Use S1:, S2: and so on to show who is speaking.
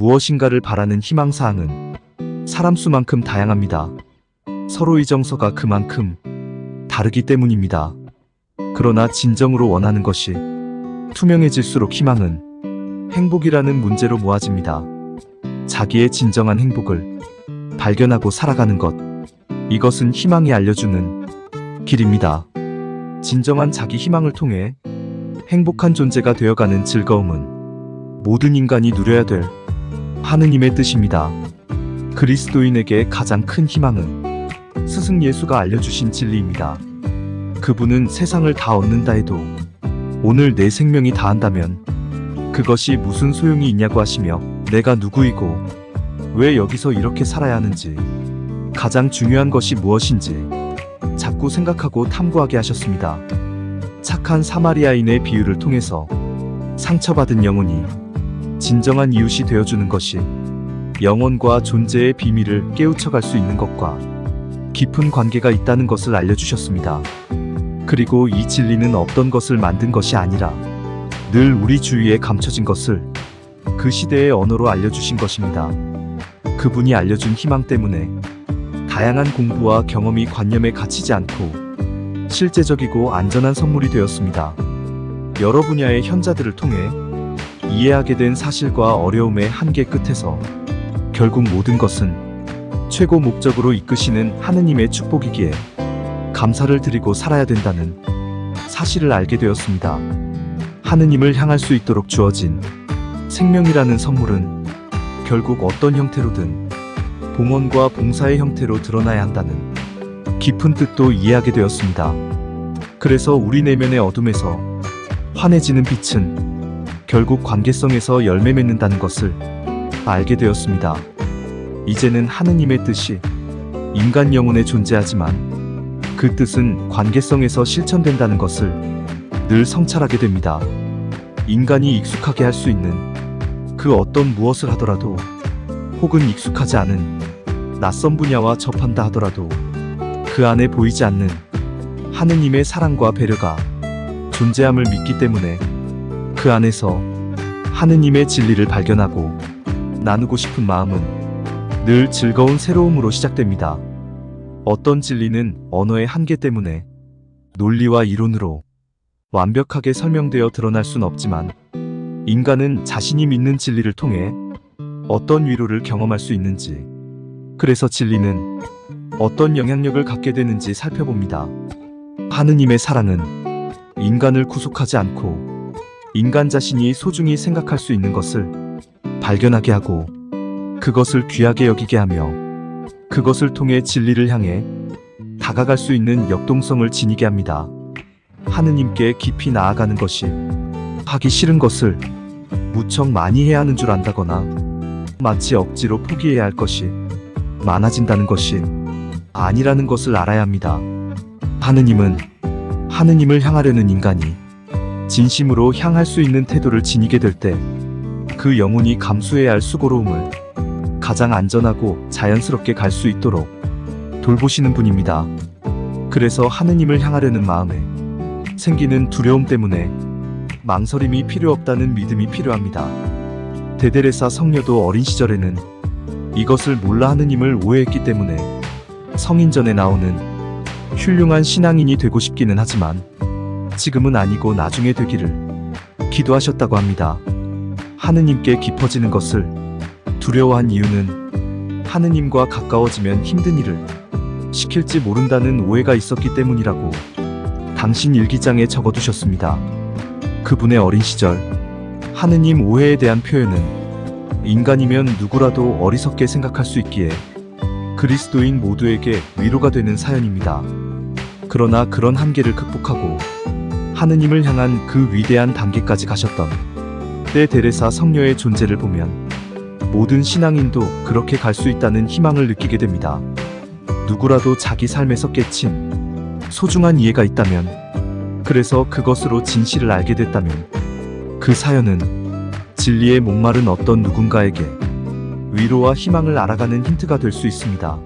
S1: 무엇인가를 바라는 희망사항은 사람 수만큼 다양합니다. 서로의 정서가 그만큼 다르기 때문입니다. 그러나 진정으로 원하는 것이 투명해질수록 희망은 행복이라는 문제로 모아집니다. 자기의 진정한 행복을 발견하고 살아가는 것. 이것은 희망이 알려주는 길입니다. 진정한 자기 희망을 통해 행복한 존재가 되어가는 즐거움은 모든 인간이 누려야 될 하느님의 뜻입니다. 그리스도인에게 가장 큰 희망은 스승 예수가 알려주신 진리입니다. 그분은 세상을 다 얻는다 해도 오늘 내 생명이 다한다면 그것이 무슨 소용이 있냐고 하시며 내가 누구이고 왜 여기서 이렇게 살아야 하는지 가장 중요한 것이 무엇인지 자꾸 생각하고 탐구하게 하셨습니다. 착한 사마리아인의 비유를 통해서 상처받은 영혼이 진정한 이웃이 되어주는 것이 영혼과 존재의 비밀을 깨우쳐갈 수 있는 것과 깊은 관계가 있다는 것을 알려주셨습니다. 그리고 이 진리는 없던 것을 만든 것이 아니라 늘 우리 주위에 감춰진 것을 그 시대의 언어로 알려주신 것입니다. 그분이 알려준 희망 때문에 다양한 공부와 경험이 관념에 갇히지 않고 실제적이고 안전한 선물이 되었습니다. 여러 분야의 현자들을 통해 이해하게 된 사실과 어려움의 한계 끝에서 결국 모든 것은 최고 목적으로 이끄시는 하느님의 축복이기에 감사를 드리고 살아야 된다는 사실을 알게 되었습니다. 하느님을 향할 수 있도록 주어진 생명이라는 선물은 결국 어떤 형태로든 봉헌과 봉사의 형태로 드러나야 한다는 깊은 뜻도 이해하게 되었습니다. 그래서 우리 내면의 어둠에서 환해지는 빛은 결국 관계성에서 열매 맺는다는 것을 알게 되었습니다. 이제는 하느님의 뜻이 인간 영혼에 존재하지만 그 뜻은 관계성에서 실천된다는 것을 늘 성찰하게 됩니다. 인간이 익숙하게 할 수 있는 그 어떤 무엇을 하더라도 혹은 익숙하지 않은 낯선 분야와 접한다 하더라도 그 안에 보이지 않는 하느님의 사랑과 배려가 존재함을 믿기 때문에 그 안에서 하느님의 진리를 발견하고 나누고 싶은 마음은 늘 즐거운 새로움으로 시작됩니다. 어떤 진리는 언어의 한계 때문에 논리와 이론으로 완벽하게 설명되어 드러날 순 없지만 인간은 자신이 믿는 진리를 통해 어떤 위로를 경험할 수 있는지 그래서 진리는 어떤 영향력을 갖게 되는지 살펴봅니다. 하느님의 사랑은 인간을 구속하지 않고 인간 자신이 소중히 생각할 수 있는 것을 발견하게 하고 그것을 귀하게 여기게 하며 그것을 통해 진리를 향해 다가갈 수 있는 역동성을 지니게 합니다. 하느님께 깊이 나아가는 것이 하기 싫은 것을 무척 많이 해야 하는 줄 안다거나 마치 억지로 포기해야 할 것이 많아진다는 것이 아니라는 것을 알아야 합니다. 하느님은 하느님을 향하려는 인간이 진심으로 향할 수 있는 태도를 지니게 될 때 그 영혼이 감수해야 할 수고로움을 가장 안전하고 자연스럽게 갈 수 있도록 돌보시는 분입니다. 그래서 하느님을 향하려는 마음에 생기는 두려움 때문에 망설임이 필요 없다는 믿음이 필요합니다. 데데레사 성녀도 어린 시절에는 이것을 몰라 하느님을 오해했기 때문에 성인전에 나오는 훌륭한 신앙인이 되고 싶기는 하지만 지금은 아니고 나중에 되기를 기도하셨다고 합니다. 하느님께 깊어지는 것을 두려워한 이유는 하느님과 가까워지면 힘든 일을 시킬지 모른다는 오해가 있었기 때문이라고 당신 일기장에 적어두셨습니다. 그분의 어린 시절 하느님 오해에 대한 표현은 인간이면 누구라도 어리석게 생각할 수 있기에 그리스도인 모두에게 위로가 되는 사연입니다. 그러나 그런 한계를 극복하고 하느님을 향한 그 위대한 단계까지 가셨던 때 데레사 성녀의 존재를 보면 모든 신앙인도 그렇게 갈 수 있다는 희망을 느끼게 됩니다. 누구라도 자기 삶에서 깨친 소중한 이해가 있다면 그래서 그것으로 진실을 알게 됐다면 그 사연은 진리에 목마른 어떤 누군가에게 위로와 희망을 알아가는 힌트가 될 수 있습니다.